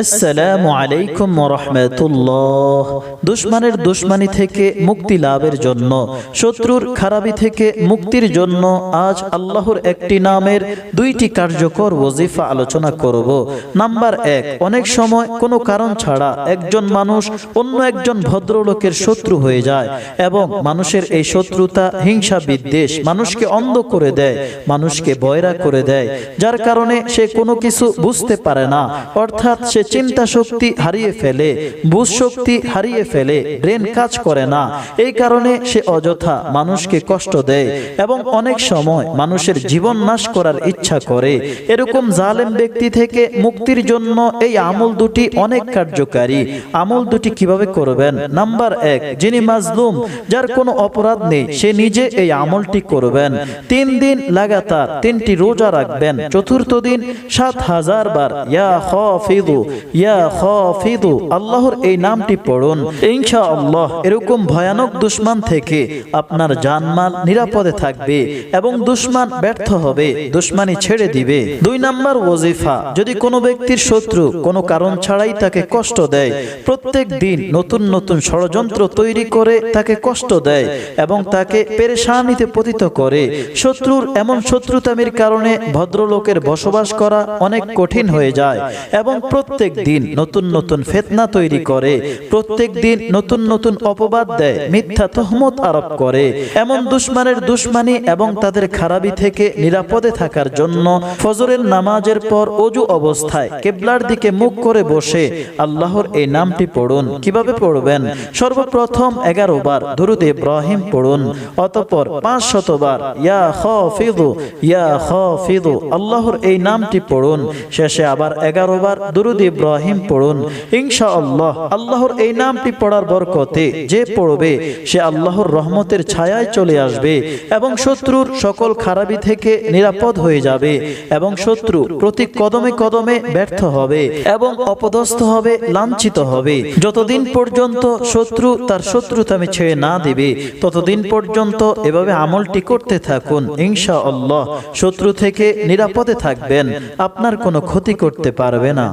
আসসালামু আলাইকুম রহমতুল্লাহ দুশ্মনের দুশ্মনী থেকে মুক্তি লাভের জন্য, শত্রুর খারাপি থেকে মুক্তির জন্য আজ আল্লাহর একটি নামের দুইটি কার্যকর ওজিফা আলোচনা করব। নাম্বার এক, অনেক সময় কোনো কারণ ছাড়া একজন মানুষ অন্য একজন ভদ্রলোকের শত্রু হয়ে যায় এবং মানুষের এই শত্রুতা হিংসা বিদ্বেষ মানুষকে অন্ধ করে দেয়, মানুষকে বয়রা করে দেয়, যার কারণে সে কোনো কিছু বুঝতে পারে না। অর্থাৎ সে চিন্তা শক্তি হারিয়ে ফেলে, বুঝ শক্তি হারিয়ে ফেলে, ব্রেন কাজ করে না। এই কারণে সে অযথা মানুষকে কষ্ট দেয় এবং অনেক সময় মানুষের জীবন নাশ করার ইচ্ছা করে। এরকম জালেম ব্যক্তি থেকে মুক্তির জন্য এই আমল দুটি অনেক কার্যকারী। আমল দুটি কীভাবে করবেন? নাম্বার এক, যিনি মাজলুম, যার কোনো অপরাধ নেই, সে নিজে এই আমলটি করবেন। তিন দিন লাগাতার তিনটি রোজা রাখবেন। চতুর্থ দিন সাত হাজার বার, ইয়া হাফিদু আল্লাহর এই নামটি পড়ুন। ইনশা আল্লাহ এরকম ভয়ানক দুশ্মন থেকে আপনার জানমাল নিরাপদে থাকবে এবং দুশ্মন ব্যর্থ হবে দুশ্মনী ছেড়ে দিবে। দুই নাম্বার ওজিফা যদি কোনো ব্যক্তির শত্রু কোনো কারণ ছাড়াই তাকে কষ্ট দেয়, প্রত্যেক দিন নতুন নতুন ষড়যন্ত্র তৈরি করে তাকে কষ্ট দেয় এবং তাকে পেরেশানিতে পতিত করে। শত্রুর এমন শত্রুতামির কারণে ভদ্রলোকের বসবাস করা অনেক কঠিন হয়ে যায় এবং প্রত্যেক দিন নতুন নতুন ফেতনা তৈরি করে, প্রত্যেক দিন নতুন নতুন অপবাদ দেয়, মিথ্যা তহমত আরোপ করে। এমন দুশ্মনের দুশ্মনী এবং তাদের খারাপি থেকে নিরাপদে থাকার জন্য ফজরের নামাজের পর অজু অবস্থায় কেবলার দিকে মুখ করে বসে আল্লাহর এই নামটি পড়ুন। কীভাবে পড়বেন? সর্বপ্রথম এগারো বার দুরুদ ইব্রাহিম পড়ুন, অতপর পাঁচ শতবার ইয়া হাফিদু ইয়া হাফিদু আল্লাহর এই নামটি পড়ুন। শেষে আবার এগারো বার দুরুদ ইব্রাহিম পড়ুন। ইনশা আল্লাহ আল্লাহর এই নামটি পড়ার বরকতে যে পড়বে, সে আল্লাহর রহমতের ছায়ায় চলে আসবে এবং শত্রুর সকল খারাপি থেকে নিরাপদ হয়ে যাবে এবং শত্রু প্রতি কদমে কদমে ব্যর্থ হবে এবং অপদস্থ হবে, লাঞ্ছিত হবে। যতদিন পর্যন্ত শত্রু তার শত্রুতামি ছেড়ে না দিবে, ততদিন পর্যন্ত এভাবে আমলটি করতে থাকুন। ইনশা আল্লাহ শত্রু থেকে নিরাপদে থাকবেন, আপনার কোনো ক্ষতি করতে পারবে না।